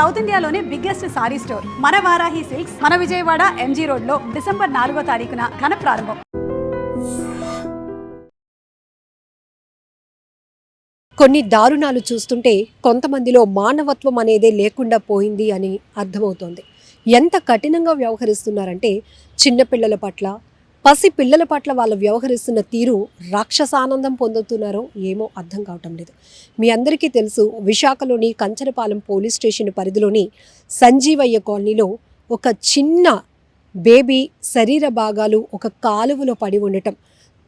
South ఇండియాలోనే biggest sorry store. మన Varahi Silks మన విజయవాడ ఎంజీ రోడ్లో డిసెంబర్ నాలుగో తారీఖున ఘన ప్రారంభం. కొన్ని దారుణాలు చూస్తుంటే కొంతమందిలో మానవత్వం అనేదే లేకుండా పోయింది అని అర్థమవుతోంది. ఎంత కఠినంగా వ్యవహరిస్తున్నారంటే చిన్నపిల్లల పట్ల పసి పిల్లల పట్ల వాళ్ళు వ్యవహరిస్తున్న తీరు రాక్షసానందం పొందుతున్నారో ఏమో అర్థం కావటం లేదు. మీ అందరికీ తెలుసు విశాఖలోని కంచనపాలెం పోలీస్ స్టేషన్ పరిధిలోని సంజీవయ్య కాలనీలో ఒక చిన్న బేబీ శరీర భాగాలు ఒక కాలువలో పడి ఉండటం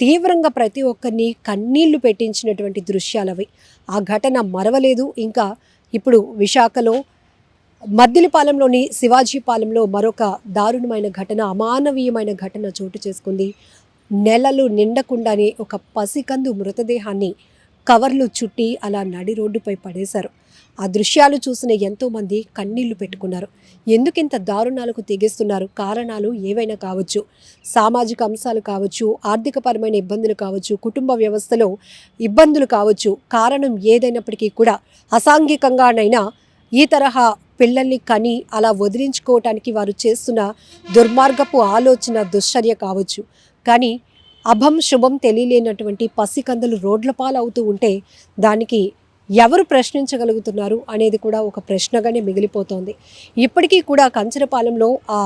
తీవ్రంగా ప్రతి ఒక్కరిని కన్నీళ్ళు పెట్టించినటువంటి దృశ్యాలవి. ఆ ఘటన మరవలేదు. ఇంకా ఇప్పుడు విశాఖలో మద్దిలిపాలెంలోని శివాజీపాలెంలో మరొక దారుణమైన ఘటన అమానవీయమైన ఘటన చోటు చేసుకుంది. నెలలు నిండకుండానే ఒక పసికందు మృతదేహాన్ని కవర్లు చుట్టి అలా నడి రోడ్డుపై పడేశారు. ఆ దృశ్యాలు చూసిన ఎంతోమంది కన్నీళ్ళు పెట్టుకున్నారు. ఎందుకింత దారుణాలకు తెగిస్తున్నారు? కారణాలు ఏవైనా కావచ్చు. సామాజిక అంశాలు కావచ్చు ఆర్థికపరమైన ఇబ్బందులు కావచ్చు కుటుంబ వ్యవస్థలో ఇబ్బందులు కావచ్చు. కారణం ఏదైనప్పటికీ కూడా అసాంఘికంగానైనా ఈ తరహా పిల్లల్ని కని అలా వదిలించుకోవటానికి వారు చేస్తున్న దుర్మార్గపు ఆలోచన దుశ్చర్య కావచ్చు. కానీ అభం శుభం తెలియలేనటువంటి పసికందులు రోడ్ల పాలవుతూ ఉంటే దానికి ఎవరు ప్రశ్నించగలుగుతున్నారు అనేది కూడా ఒక ప్రశ్నగానే మిగిలిపోతోంది. ఇప్పటికీ కూడా కంచరపాలెంలో ఆ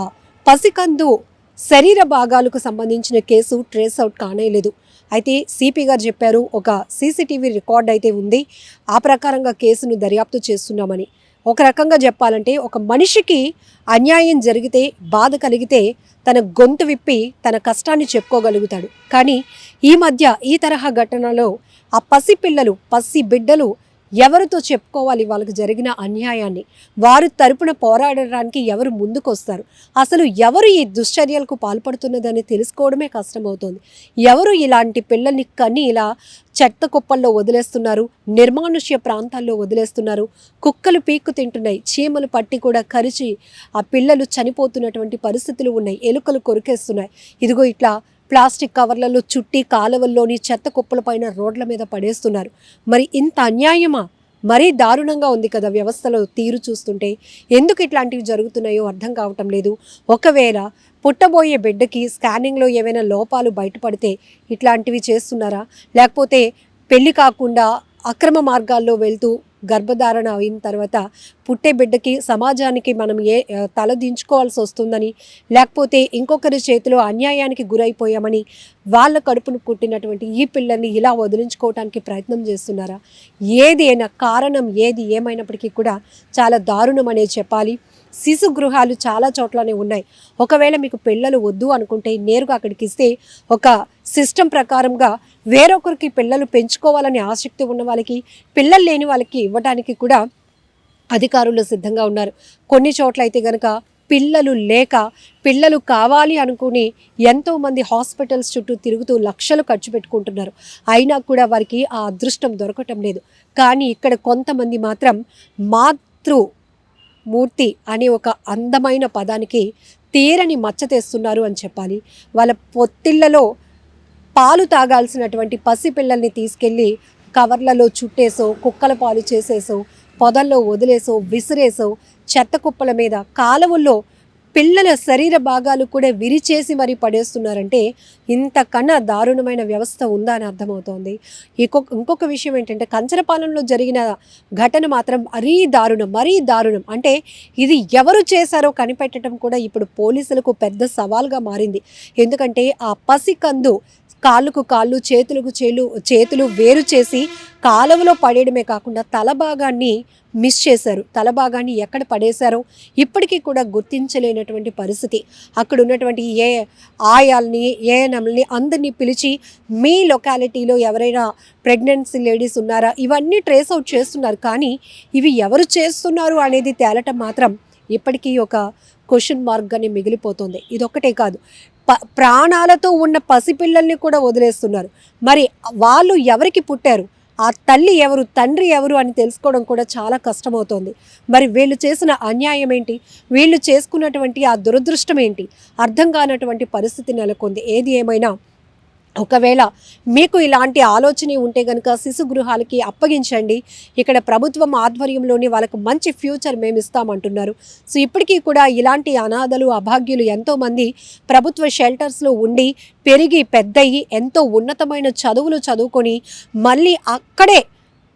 పసికందు శరీర భాగాలకు సంబంధించిన కేసు ట్రేస్ అవుట్ కానేలేదు. అయితే సిపి గారు చెప్పారు ఒక సీసీటీవీ రికార్డ్ అయితే ఉంది ఆ ప్రకారంగా కేసును దర్యాప్తు చేస్తున్నామని. ఒక రకంగా చెప్పాలంటే ఒక మనిషికి అన్యాయం జరిగితే బాధ కలిగితే తన గొంతు విప్పి తన కష్టాన్ని చెప్పుకోగలుగుతాడు. కానీ ఈ మధ్య ఈ తరహా ఘటనలో ఆ పసి పిల్లలు పసి బిడ్డలు ఎవరితో చెప్పుకోవాలి వాళ్ళకి జరిగిన అన్యాయాన్ని? వారి తరపున పోరాడడానికి ఎవరు ముందుకొస్తారు? అసలు ఎవరు ఈ దుశ్చర్యలకు పాల్పడుతున్నదని తెలుసుకోవడమే కష్టమవుతోంది. ఎవరు ఇలాంటి పిల్లల్ని కని ఇలా చెత్త కుప్పల్లో వదిలేస్తున్నారు? నిర్మానుష్య ప్రాంతాల్లో వదిలేస్తున్నారు? కుక్కలు పీక్కు తింటున్నాయి. చీమలు పట్టి కూడా కరిచి ఆ పిల్లలు చనిపోతున్నటువంటి పరిస్థితులు ఉన్నాయి. ఎలుకలు కొరికేస్తున్నాయి. ఇదిగో ఇట్లా ప్లాస్టిక్ కవర్లలో చుట్టి కాలువల్లోని చెత్త కుప్పలపైన రోడ్ల మీద పడేస్తున్నారు. మరి ఇంత అన్యాయమా? మరీ దారుణంగా ఉంది కదా వ్యవస్థలో తీరు చూస్తుంటే. ఎందుకు ఇట్లాంటివి జరుగుతున్నాయో అర్థం కావటం లేదు. ఒకవేళ పుట్టబోయే బిడ్డకి స్కానింగ్లో ఏమైనా లోపాలు బయటపడితే ఇట్లాంటివి చేస్తున్నారా? లేకపోతే పెళ్ళి కాకుండా అక్రమ మార్గాల్లో వెళ్తూ గర్భధారణ అయిన తర్వాత పుట్టే బిడ్డకి సమాజానికి మనం ఏ తలదించుకోవాల్సి వస్తుందని లేకపోతే ఇంకొకరి చేతిలో అన్యాయానికి గురైపోయామని వాళ్ళ కడుపును పుట్టినటువంటి ఈ పిల్లల్ని ఇలా వదిలించుకోవటానికి ప్రయత్నం చేస్తున్నారా? ఏది అయినా కారణం ఏది ఏమైనప్పటికీ కూడా చాలా దారుణం అనేది చెప్పాలి. శిశు గృహాలు చాలా చోట్లనే ఉన్నాయి. ఒకవేళ మీకు పిల్లలు వద్దు అనుకుంటే నేరుగా అక్కడికి ఇస్తే ఒక సిస్టమ్ ప్రకారంగా వేరొకరికి పిల్లలు పెంచుకోవాలని ఆసక్తి ఉన్న వాళ్ళకి పిల్లలు లేని వాళ్ళకి ఇవ్వడానికి కూడా అధికారులు సిద్ధంగా ఉన్నారు. కొన్ని చోట్ల అయితే గనక పిల్లలు లేక పిల్లలు కావాలి అనుకుని ఎంతోమంది హాస్పిటల్స్ చుట్టూ తిరుగుతూ లక్షలు ఖర్చు పెట్టుకుంటున్నారు. అయినా కూడా వారికి ఆ అదృష్టం దొరకటం లేదు. కానీ ఇక్కడ కొంతమంది మాత్రం మాతృ మూర్తి అనే ఒక అందమైన పదానికి తీరని మచ్చ తెస్తున్నారు అని చెప్పాలి. వాళ్ళ పొత్తిళ్ళలో పాలు తాగాల్సినటువంటి పసిపిల్లల్ని తీసుకెళ్ళి కవర్లలో చుట్టేసో కుక్కల పాలు చేసేసో పొదల్లో వదిలేసో విసిరేసో చెత్త కుప్పల మీద కాలువల్లో పిల్లల శరీర భాగాలు కూడా విరిచేసి మరి పడేస్తున్నారంటే ఇంతకన్నా దారుణమైన వ్యవస్థ ఉందా అని అర్థమవుతోంది. ఇంకొక ఇంకొక విషయం ఏంటంటే కంచరపాలెంలో జరిగిన ఘటన మాత్రం మరీ దారుణం మరీ దారుణం. అంటే ఇది ఎవరు చేశారో కనిపెట్టడం కూడా ఇప్పుడు పోలీసులకు పెద్ద సవాల్గా మారింది. ఎందుకంటే ఆ పసికందు కాళ్ళకు కాళ్ళు చేతులకు చేలు చేతులు వేరు చేసి కాలువలో పడేయడమే కాకుండా తల భాగాన్ని మిస్ చేశారు. తల భాగాన్ని ఎక్కడ పడేశారో ఇప్పటికీ కూడా గుర్తించలేనటువంటి పరిస్థితి. అక్కడ ఉన్నటువంటి ఏ ఆయాల్ని ఏఎన్ఎంని అందరినీ పిలిచి మీ లొకాలిటీలో ఎవరైనా ప్రెగ్నెన్సీ లేడీస్ ఉన్నారా? ఇవన్నీ ట్రేస్ అవుట్ చేస్తున్నారు. కానీ ఇవి ఎవరు చేస్తున్నారు అనేది తేలటం మాత్రం ఇప్పటికీ ఒక క్వశ్చన్ మార్క్గానే మిగిలిపోతుంది. ఇదొక్కటే కాదు. ప ప్రాణాలతో ఉన్న పసిపిల్లల్ని కూడా వదిలేస్తున్నారు. మరి వాళ్ళు ఎవరికి పుట్టారు? ఆ తల్లి ఎవరు? తండ్రి ఎవరు? అని తెలుసుకోవడం కూడా చాలా కష్టమవుతోంది. మరి వీళ్ళు చేసిన అన్యాయం ఏంటి? వీళ్ళు చేసుకున్నటువంటి ఆ దురదృష్టం ఏంటి? అర్థం కానటువంటి పరిస్థితి నెలకొంది. ఏది ఏమైనా ఒకవేళ మీకు ఇలాంటి ఆలోచన ఉంటే కనుక శిశు గృహాలకి అప్పగించండి. ఇక్కడ ప్రభుత్వం ఆధ్వర్యంలోని వాళ్ళకు మంచి ఫ్యూచర్ మేము ఇస్తామంటున్నారు. సో ఇప్పటికీ కూడా ఇలాంటి అనాథలు అభాగ్యులు ఎంతోమంది ప్రభుత్వ షెల్టర్స్లో ఉండి పెరిగి పెద్దయి ఎంతో ఉన్నతమైన చదువులు చదువుకొని మళ్ళీ అక్కడే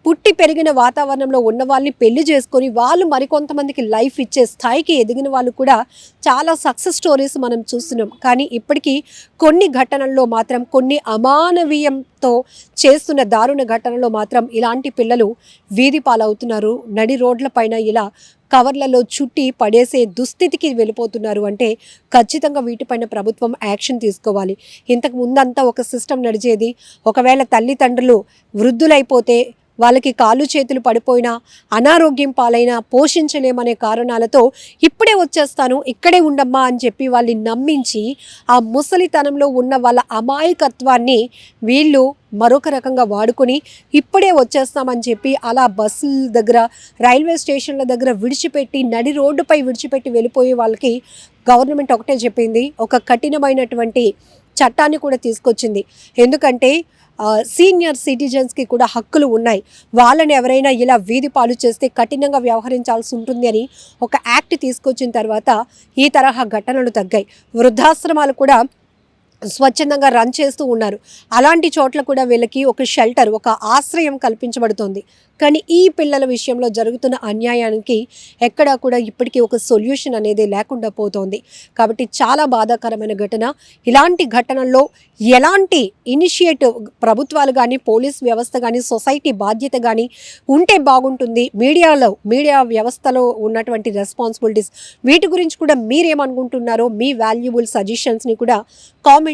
పుట్టి పెరిగిన వాతావరణంలో ఉన్న వాళ్ళని పెళ్ళి చేసుకొని వాళ్ళు మరికొంతమందికి లైఫ్ ఇచ్చే స్థాయికి ఎదిగిన వాళ్ళు కూడా చాలా సక్సెస్ స్టోరీస్ మనం చూస్తున్నాం. కానీ ఇప్పటికీ కొన్ని ఘటనల్లో మాత్రం కొన్ని అమానవీయంతో చేస్తున్న దారుణ ఘటనలో మాత్రం ఇలాంటి పిల్లలు వీధి పాలవుతున్నారు. నడి రోడ్ల పైన ఇలా కవర్లలో చుట్టి పడేసే దుస్థితికి వెళ్ళిపోతున్నారు అంటే ఖచ్చితంగా వీటిపైన ప్రభుత్వం యాక్షన్ తీసుకోవాలి. ఇంతకు ముందంతా ఒక సిస్టమ్ నడిచేది ఒకవేళ తల్లిదండ్రులు వృద్ధులైపోతే వాళ్ళకి కాళ్ళు చేతులు పడిపోయినా అనారోగ్యం పాలైనా పోషించలేమనే కారణాలతో ఇప్పుడే వచ్చేస్తాను ఇక్కడే ఉండమ్మా అని చెప్పి వాళ్ళని నమ్మించి ఆ ముసలితనంలో ఉన్న వాళ్ళ అమాయకత్వాన్ని వీళ్ళు మరొక రకంగా వాడుకొని ఇప్పుడే వచ్చేస్తామని చెప్పి అలా బస్సుల దగ్గర రైల్వే స్టేషన్ల దగ్గర విడిచిపెట్టి నడి రోడ్డుపై విడిచిపెట్టి వెళ్ళిపోయే వాళ్ళకి గవర్నమెంట్ ఒకటే చెప్పింది. ఒక కఠినమైనటువంటి చట్టాన్ని కూడా తీసుకొచ్చింది. ఎందుకంటే సీనియర్ సిటిజన్స్కి కూడా హక్కులు ఉన్నాయి. వాళ్ళని ఎవరైనా ఇలా వీధి పాలు చేస్తే కఠినంగా వ్యవహరించాల్సి ఉంటుంది అని ఒక యాక్ట్ తీసుకొచ్చిన తర్వాత ఈ తరహా ఘటనలు తగ్గాయి. వృద్ధాశ్రమాలు కూడా స్వచ్ఛందంగా రన్ చేస్తూ ఉన్నారు. అలాంటి చోట్ల కూడా వీళ్ళకి ఒక షెల్టర్ ఒక ఆశ్రయం కల్పించబడుతోంది. కానీ ఈ పిల్లల విషయంలో జరుగుతున్న అన్యాయానికి ఎక్కడా కూడా ఇప్పటికీ ఒక సొల్యూషన్ అనేది లేకుండా పోతోంది. కాబట్టి చాలా బాధాకరమైన ఘటన. ఇలాంటి ఘటనల్లో ఎలాంటి ఇనిషియేటివ్ ప్రభుత్వాలు కానీ పోలీస్ వ్యవస్థ కానీ సొసైటీ బాధ్యత కానీ ఉంటే బాగుంటుంది. మీడియాలో మీడియా వ్యవస్థలో ఉన్నటువంటి రెస్పాన్సిబిలిటీస్ వీటి గురించి కూడా మీరేమనుకుంటున్నారో మీ వాల్యుబుల్ సజెషన్స్ని కూడా కామెంట్